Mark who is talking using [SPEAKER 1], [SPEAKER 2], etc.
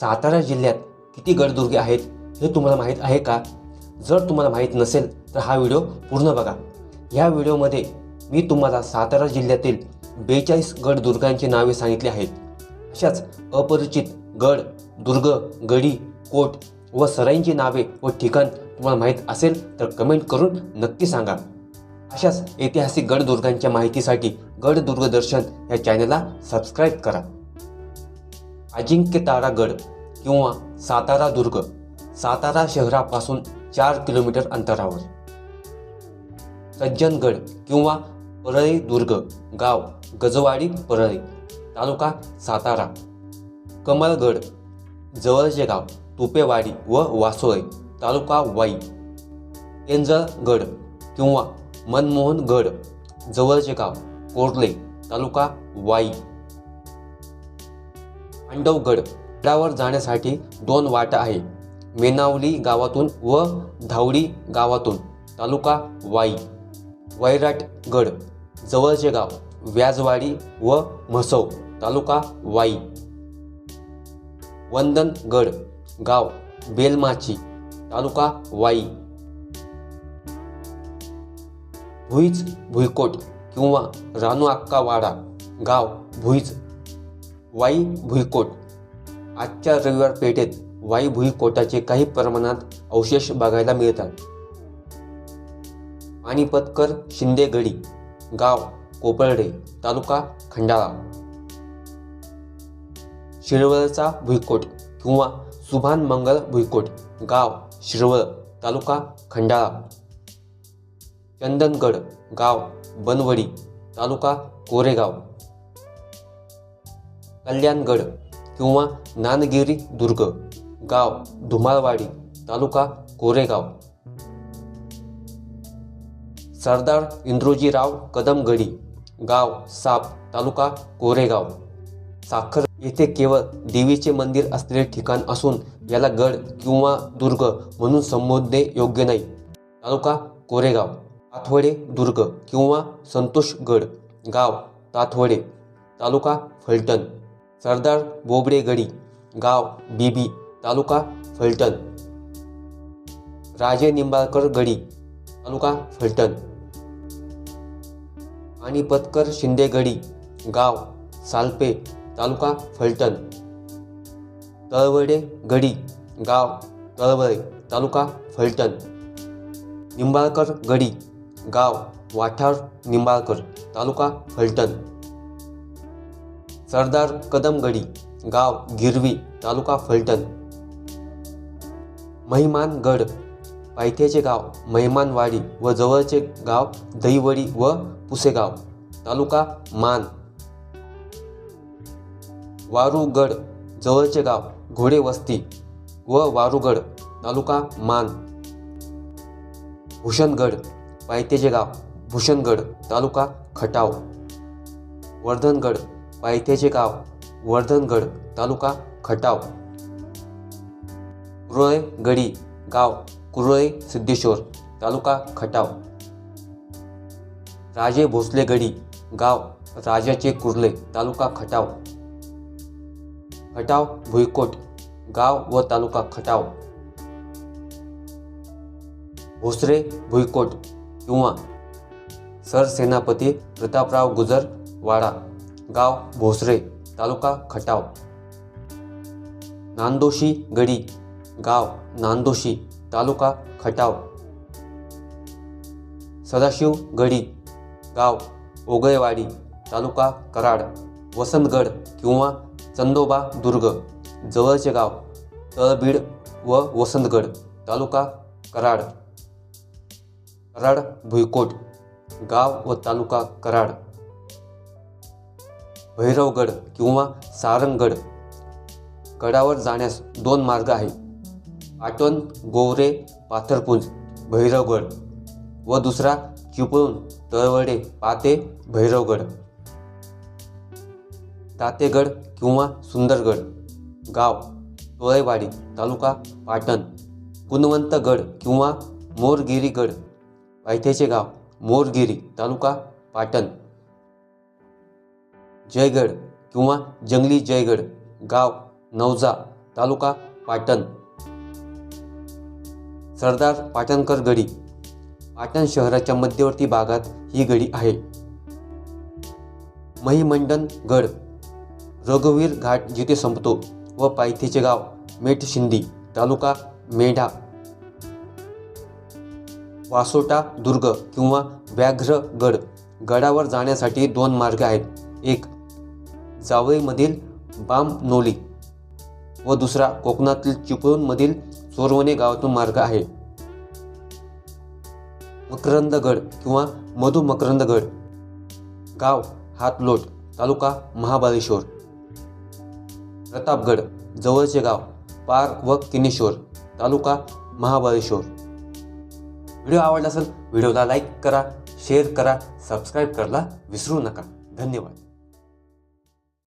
[SPEAKER 1] सातारा जिल्ह्यात किती गडदुर्गे आहेत हे तुम्हाला माहीत आहे का? जर तुम्हाला माहीत नसेल तर हा व्हिडिओ पूर्ण बघा. ह्या व्हिडिओमध्ये मी तुम्हाला सातारा जिल्ह्यातील बेचाळीस गडदुर्गांची नावे सांगितली आहेत. अशाच अपरिचित गड दुर्ग गडी कोट व सराईंची नावे व ठिकाण तुम्हाला माहीत असेल तर कमेंट करून नक्की सांगा. अशाच ऐतिहासिक गडदुर्गांच्या माहितीसाठी गडदुर्ग दर्शन या चॅनलला सबस्क्राईब करा. अजिंक्यतारागड किंवा सातारा दुर्ग सातारा शहरापासून चार किलोमीटर अंतरावर. सज्जनगड किंवा परळी दुर्ग गाव गजवाडी परळी तालुका सातारा. कमलगड जवळचे गाव तुपेवाडी व वासोळे तालुका वाई. एंजळगड किंवा मनमोहनगड जवळचे गाव कोर्ले तालुका वाई. पांडवगड गडावर जाण्यासाठी दोन वाटा आहे. मेनावली गावातून व धावडी गावातून. तालुका वाई. वैराटगड. जवळचे गाव. व्याजवाडी व म्हसव. तालुका वाई. वंदनगड. गाव. बेलमाची. तालुका वाई. भुईज भुईकोट किंवा रानू अक्का वाडा. गाव. भुईज वाई भुईकोट. आजच्या रविवार पेठेत वाई भुईकोटाचे काही प्रमाणात अवशेष बघायला मिळतात. पाणीपतकर शिंदेगडी गाव कोपर्डे तालुका खंडाळा. शिरवळचा भुईकोट किंवा सुभान मंगल भुईकोट गाव शिरवळ तालुका खंडाळा. चंदनगड गाव बनवडी तालुका कोरेगाव. कल्याणगड किंवा नानगिरी दुर्ग गाव धुमाळवाडी तालुका कोरेगाव. सरदार इंद्रोजीराव कदमगडी गाव साप तालुका कोरेगाव. साखर येथे केवळ देवीचे मंदिर असलेले ठिकाण असून याला गड किंवा दुर्ग म्हणून संबोधणे योग्य नाही. तालुका कोरेगाव ताथवडे दुर्ग किंवा संतोषगड गाव ताथवडे तालुका फलटण. सरदार बोबडे गडी गाव बीबी तालुका फलटण. राजे निंबाळकर गडी तालुका फलटण. पाणीपतकर शिंदे गडी गाव सालपे तालुका फलटण. तळवडे गडी गाव तळवळे तालुका फलटण. निंबाळकर गडी गाव वाठार निंबाळकर तालुका फलटण. सरदार कदमगडी गाव गिरवी तालुका फलटण. महिमानगड पायथ्याचे गाव महिमानवाडी व जवळचे गाव दहिवडी व पुसेगाव तालुका मान. वारुगड जवळचे गाव घोडेवस्ती व वारुगड तालुका मान. भूषणगड पायथ्याचे गाव भूषणगड तालुका खटाव. वर्धनगड पायथ्याचे गाव वर्धनगड तालुका खटाव. कुरळे गडी गाव कुरळे सिद्धेश्वर तालुका खटाव. राजे भोसले गडी गाव राजाचे कुर्ले तालुका खटाव. खटाव भुईकोट गाव व तालुका खटाव. भोसरे भुईकोट किंवा सरसेनापती प्रतापराव गुजर वाडा. गाव भोसरे तालुका खटाव. नांदोशी गडी. गाव नांदोशी तालुका खटाव. सदाशिव गडी. गाव ओगळेवाडी तालुका कराड. वसंतगड किंवा चंदोबा दुर्ग. जवळचे गाव तळबीड व वसंतगड तालुका कराड. कराड भुईकोट. गाव व तालुका कराड. भैरवगड किंवा सारंगगड गडावर जाण्यास दोन मार्ग आहेत. आटोन गोवरे पाथरपुंज भैरवगड व दुसरा चिपळूण तळवडे पाते भैरवगड. तातेगड किंवा सुंदरगड गाव तोळेवाडी तालुका पाटण. गुणवंतगड किंवा मोरगिरीगड. पायथ्याचे गाव मोरगिरी तालुका पाटण. जयगड किंवा जंगली जयगड गाव नवजा तालुका पाटण. सरदार पाटणकर गडी. पाटण शहराच्या मध्यवर्ती भागात ही गडी आहे. महिमंडन गड. रघुवीर घाट जिथे संपतो व पायथीचे गाव मेटशिंदी तालुका मेढा. वासोटा दुर्ग किंवा व्याघ्रगड गडावर जाण्यासाठी दोन मार्ग आहेत. एक जावळीमधील बामनोली व दुसरा कोकणातील चिपळूणमधील चोरवणे गावातून मार्ग आहे. मकरंदगड किंवा मधु मकरंदगड गाव हातलोट तालुका महाबळेश्वर. प्रतापगड जवळचे गाव पार्क व किनेश्वर तालुका महाबळेश्वर. व्हिडिओ आवडला असेल व्हिडिओला लाईक करा शेअर करा सबस्क्राईब करायला विसरू नका. धन्यवाद.